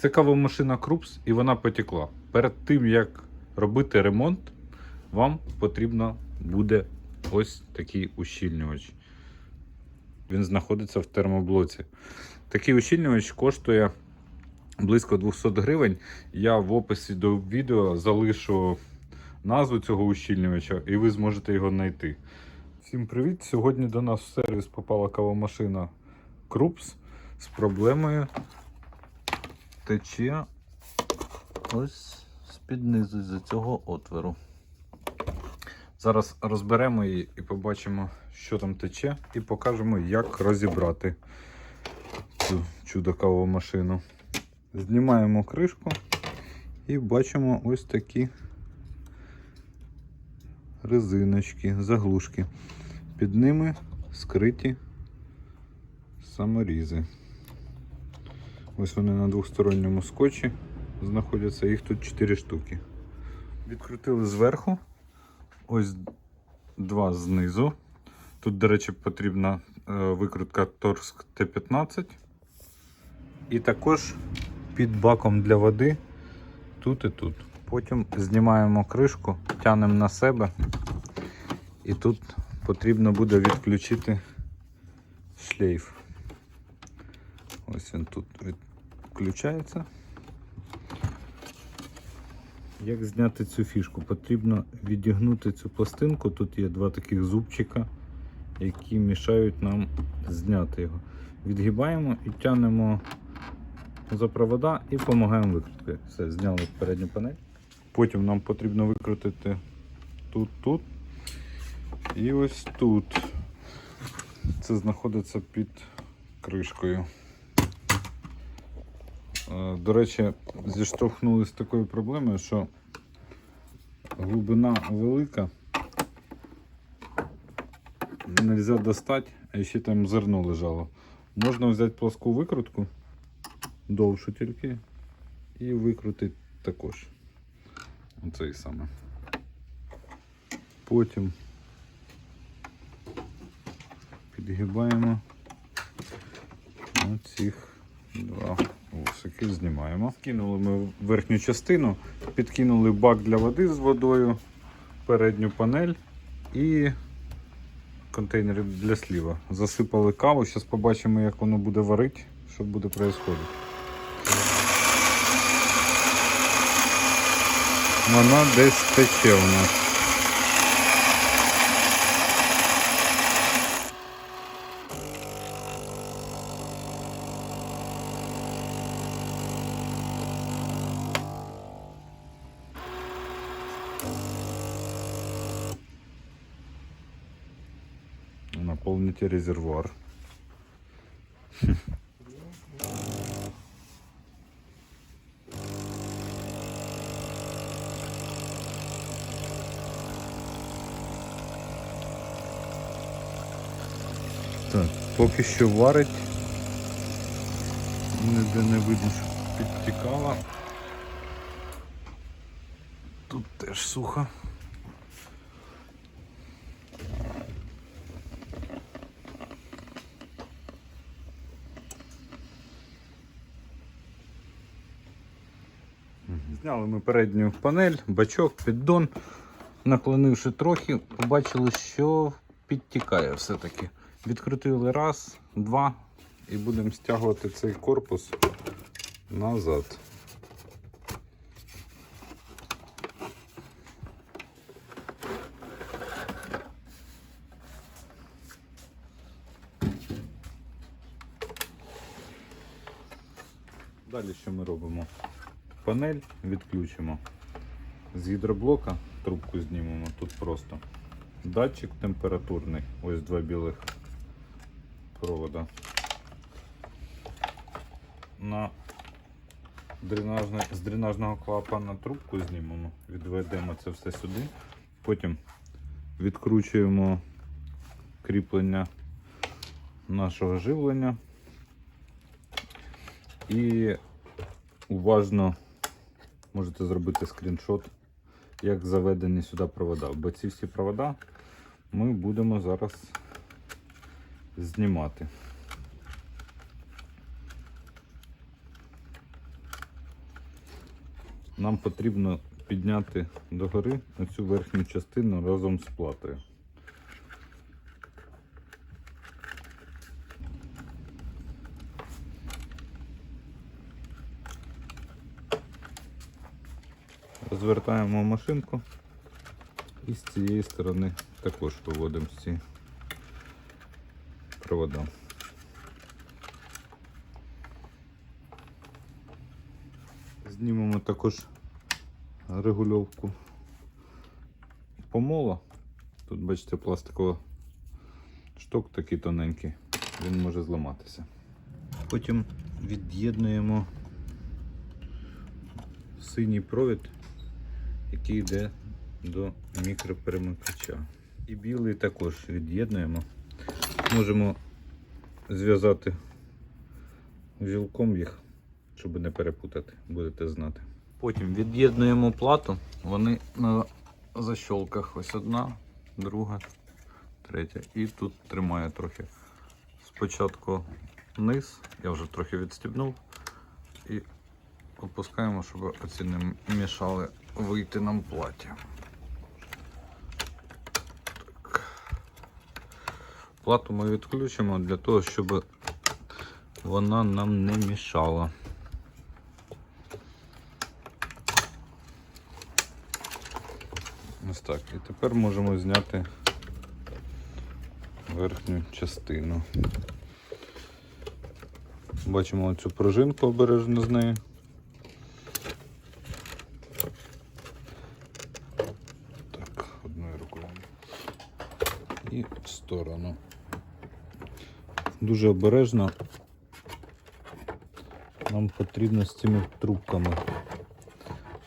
Це кавомашина Крупс і вона потекла. Перед тим як робити ремонт, вам потрібно буде ось такий ущільнювач. Він знаходиться в термоблоці. Такий ущільнювач коштує близько 200 гривень. Я в описі до відео залишу назву цього ущільнювача, і ви зможете його знайти. Всім привіт! Сьогодні до нас в сервіс попала кавомашина Крупс з проблемою тече ось з-під низу з цього отвору. Зараз розберемо її і побачимо, що там тече, і покажемо, як розібрати цю чудо машину. Знімаємо кришку і бачимо ось такі резиночки, заглушки. Під ними скриті саморізи. Ось вони на двосторонньому скотчі знаходяться, їх тут 4 штуки. Відкрутили зверху, ось два знизу. Тут, до речі, потрібна е, викрутка Torsk T15. І також під баком для води тут і тут. Потім знімаємо кришку, тянемо на себе, і тут потрібно буде відключити шлейф. Ось він тут відключається. Як зняти цю фішку? Потрібно відігнути цю пластинку. Тут є два таких зубчика, які мішають нам зняти його. Відгибаємо і тягнемо за провода і допомагаємо викрутити. Все, зняли передню панель. Потім нам потрібно викрутити тут, тут і ось тут. Це знаходиться під кришкою. Е, До речі, зіштовхнулися з такою проблемою, що глибина велика, нельзя достати, а ще там зерно лежало. Можна взяти плоску викрутку, довшу тільки, і викрутити також. Оцей саме. Потім підгибаємо оцих вусики, знімаємо. Кинули ми верхню частину, підкинули бак для води з водою, передню панель і контейнери для сліва. Засипали каву, зараз побачимо, як воно буде варити, що буде відбуватися. Вона десь тече у нас. Наполните резервуар. Поки що варить. Ніде не видно, що підтікала. Тут теж сухо. Зняли ми передню панель, бачок, піддон. Наклонивши трохи, побачили, що підтікає все-таки. Відкрутили раз, два і будемо стягувати цей корпус назад. Далі що ми робимо? Панель відключимо. З гідроблока трубку знімемо тут просто. Датчик температурний, ось два білих провода. На дренажне, з дренажного клапана трубку знімемо, відведемо це все сюди. Потім відкручуємо кріплення нашого живлення і уважно можете зробити скріншот, як заведені сюди провода. Бо ці всі провода ми будемо зараз знімати. нам потрібно підняти догори оцю верхню частину разом з платою. Розвертаємо машинку і з цієї сторони також виводимо ці провода. Знімемо також регульовку помола. Тут бачите пластикова шток такий тоненький, він може зламатися. Потім від'єднуємо синій провід, який йде до мікроперемикача. І білий також від'єднуємо. Можемо зв'язати вілком їх, щоб не перепутати, будете знати. Потім від'єднуємо плату. Вони на защолках. Ось одна, друга, третя. І тут тримає трохи. Спочатку низ, я вже трохи відстібнув. І опускаємо, щоб оці не мішали вийти нам платі. Так. Плату ми відключимо для того, щоб вона нам не мішала. Ось так. І тепер можемо зняти верхню частину. Бачимо цю пружинку обережно з нею. Так, одною рукою. І в сторону. Дуже обережно. Нам потрібно з цими трубками.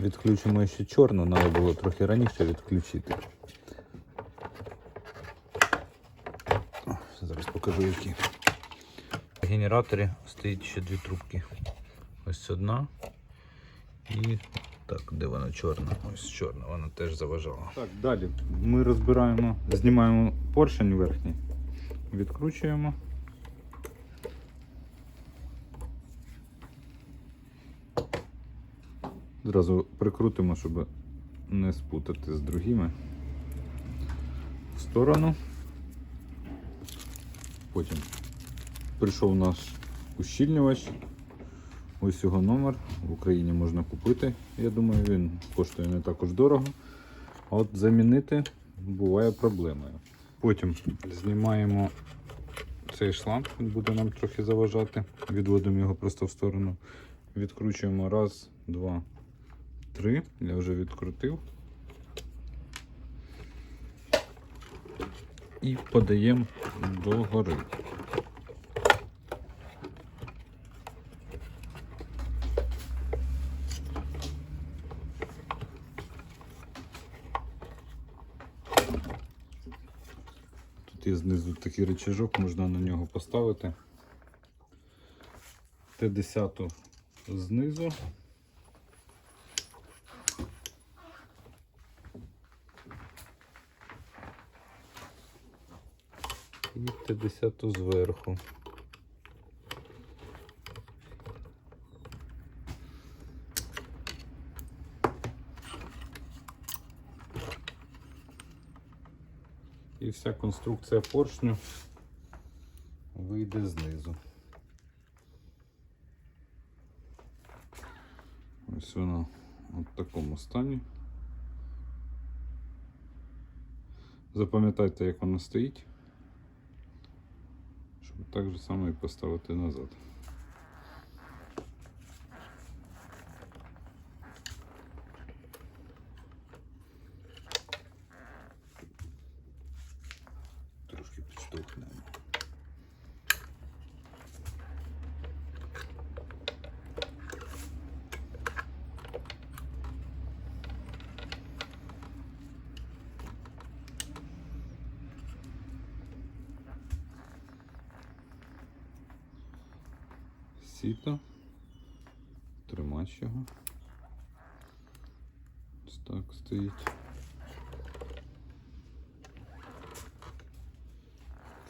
Відключимо ще чорну, треба було трохи раніше відключити. Зараз покажу які. В генераторі стоїть ще дві трубки. Ось одна. І так, де вона чорна? Ось чорна, вона теж заважала. Так, далі ми розбираємо, знімаємо поршень верхній, відкручуємо. Зразу прикрутимо, щоб не спутати з другими. В сторону. Потім прийшов наш ущільнювач. Ось його номер. В Україні можна купити. Я думаю, він коштує не також дорого. А от замінити буває проблемою. Потім знімаємо цей шланг, він буде нам трохи заважати. Відводимо його просто в сторону. Відкручуємо раз, два, три. Я вже відкрутив. І подаємо до гори. Тут є знизу такий рычажок, можна на нього поставити. Т10 знизу. І Т10 зверху. І вся конструкція поршню вийде знизу. Ось вона в такому стані. Запам'ятайте, як вона стоїть, так же само і поставити назад. Трошки підштовхнемо. Сіто. Тримач його. Ось так стоїть.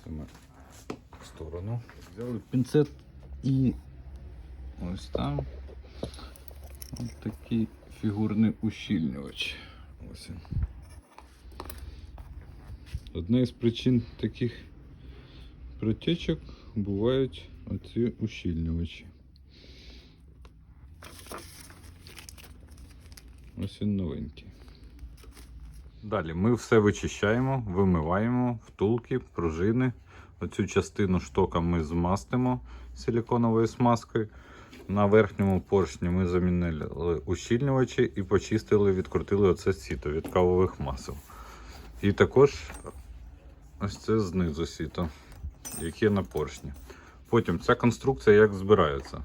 Це ми в сторону. Взяли пінцет і ось там ось такий фігурний ущільнювач. Ось він. Одна із причин таких протечок бувають оці ущільнювачі. Ось він новенький. Далі ми все вичищаємо, вимиваємо втулки, пружини. Оцю частину штока ми змастимо силиконовою смазкою. На верхньому поршні ми замінили ущільнювачі і почистили, відкрутили оце сіто від кавових масел. І також ось це знизу сіто, яке на поршні. Потім ця конструкція як збирається.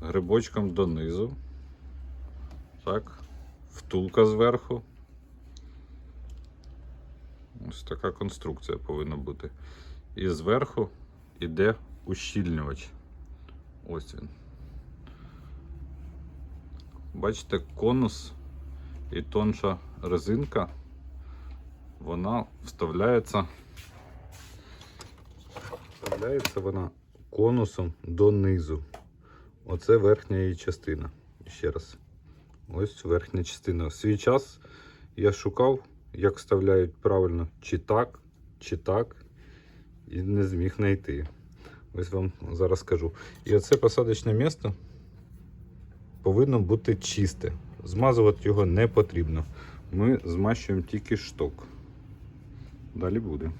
Грибочком донизу. Так, втулка зверху. Ось така конструкція повинна бути. І зверху йде ущільнювач. Ось він. Бачите, конус і тонша резинка, вона вставляється. Вставляється вона конусом донизу. Оце верхня її частина. Ще раз. Ось верхня частина. Свій час я шукав, як вставляють правильно чи так, чи так, і не зміг знайти. Ось вам зараз скажу. І оце посадочне місце повинно бути чисте. Змазувати його не потрібно. Ми змащуємо тільки шток. Далі буде.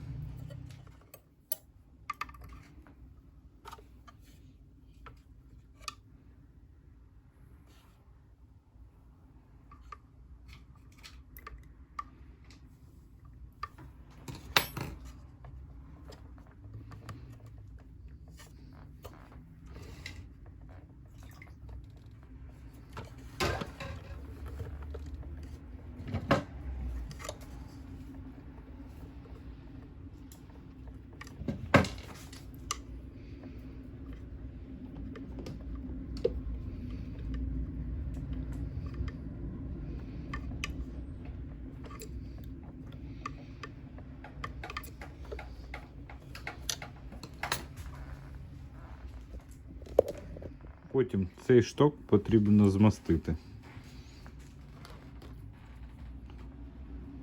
Потім цей шток потрібно змастити.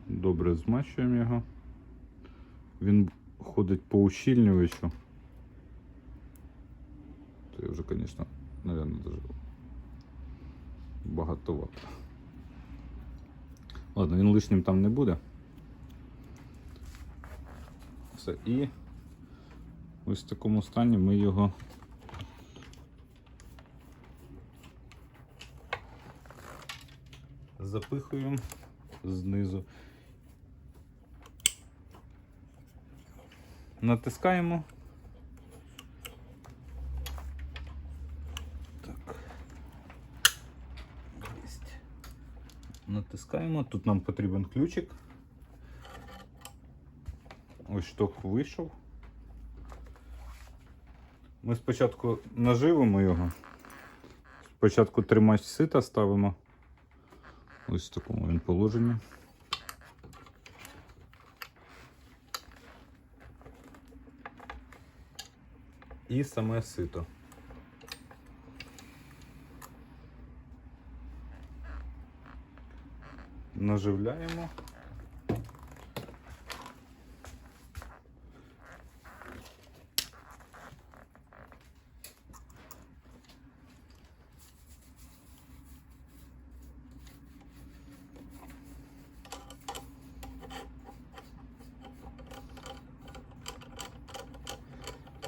Добре змащуємо його. Він ходить по ущільнювачу. Це вже, звісно, мабуть, дуже багатовато. Ладно, він лишнім там не буде. Все, і ось в такому стані ми його запихуємо знизу. Натискаємо. Так. Натискаємо. Тут нам потрібен ключик. Ось шток вийшов. Ми спочатку наживимо його. Спочатку тримач сита ставимо. Ось в такому він положенні. І саме сито. Наживляємо.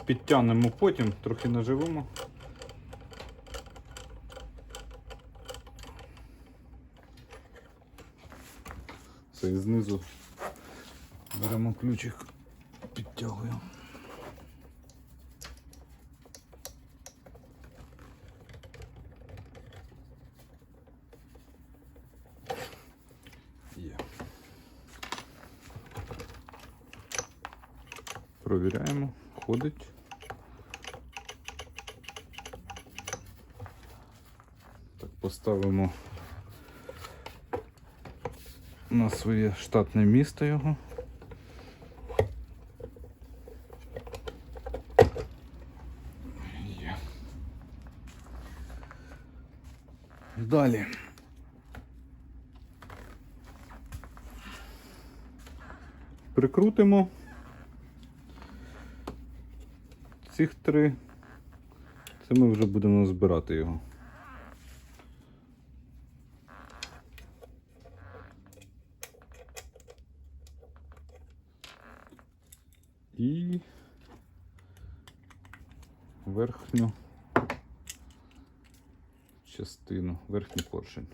Підтягнемо потім, трохи наживемо. Це і знизу беремо ключик, підтягуємо. ходить. Так, Поставимо на своє штатне місто його. Є. Далі. Прикрутимо. Цих три. Це ми вже будемо збирати його. І верхню частину, верхній поршень.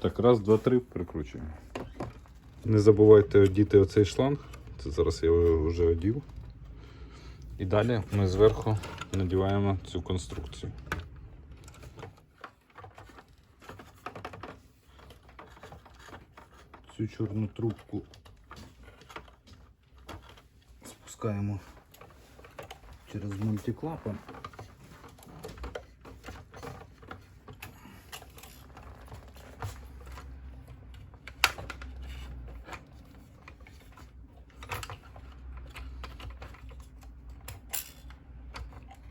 Так, раз, два, три, прикручуємо. Не забувайте одіти оцей шланг. Це зараз я вже одів. І далі ми зверху надіваємо цю конструкцію. Цю чорну трубку спускаємо через мультиклапан.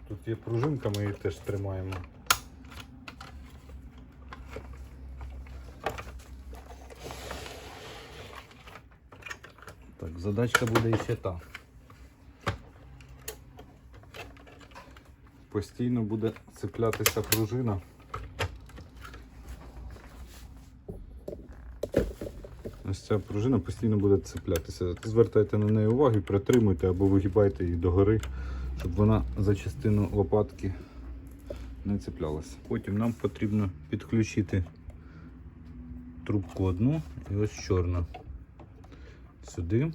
Тут є пружинка, ми її теж тримаємо. Так, задачка буде ще та. Постійно буде цеплятися пружина. Ось ця пружина постійно буде цеплятися. Звертайте на неї увагу, притримуйте або вигибайте її догори, щоб вона за частину лопатки не цеплялася. Потім нам потрібно підключити трубку одну і ось чорна. Сюди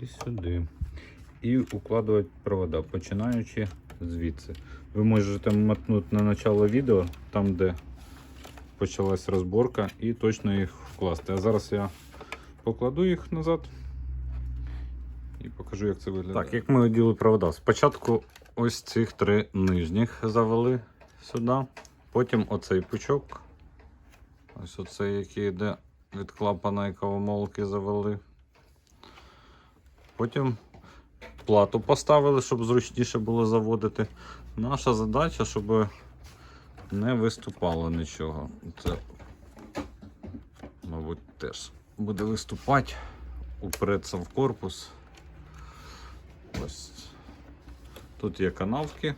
і сюди. І укладувати провода, починаючи звідси. Ви можете мотнути на начало відео, там де почалась розборка, і точно їх вкласти. А зараз я покладу їх назад і покажу, як це виглядає. Так, як ми оділи провода. Спочатку ось цих три нижніх завели сюди, потім оцей пучок. Ось оцей, який йде від клапана і кавомолки завели. Потім плату поставили, щоб зручніше було заводити. Наша задача, щоб не виступало нічого. Це, мабуть, теж буде виступати, упреться в корпус. Ось. Тут є канавки.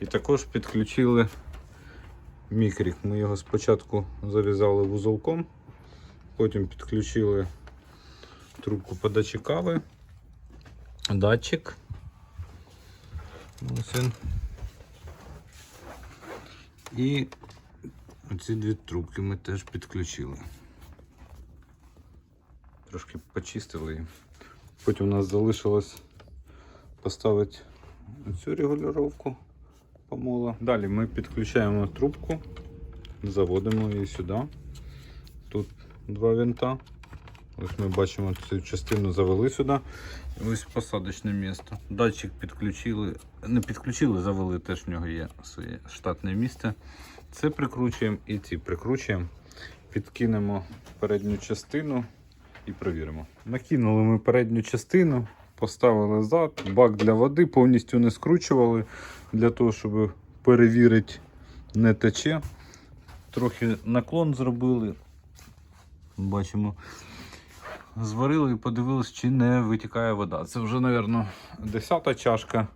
І також підключили мікрік. Ми його спочатку зав'язали вузолком, потім підключили трубку подачі кави, датчик. Ось він. І ці дві трубки ми теж підключили. Трошки почистили її. Потім у нас залишилось поставити цю регулювання помола. Далі ми підключаємо трубку, заводимо її сюди. Тут два винта. Ось ми бачимо цю частину завели сюди. Ось посадочне місце. Датчик підключили, не підключили, завели, теж в нього є своє штатне місце. Це прикручуємо і ці прикручуємо, підкинемо передню частину і перевіримо. Накинули ми передню частину, поставили зад, бак для води, повністю не скручували для того, щоб перевірити, не тече. Трохи наклон зробили. Бачимо. Зварили і подивилися, чи не витікає вода. Це вже, мабуть, десята чашка.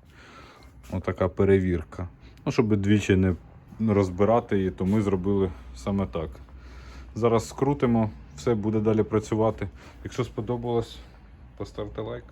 Отака перевірка. Ну, щоб двічі не розбирати її, то ми зробили саме так. Зараз скрутимо, все буде далі працювати. Якщо сподобалось, поставте лайк.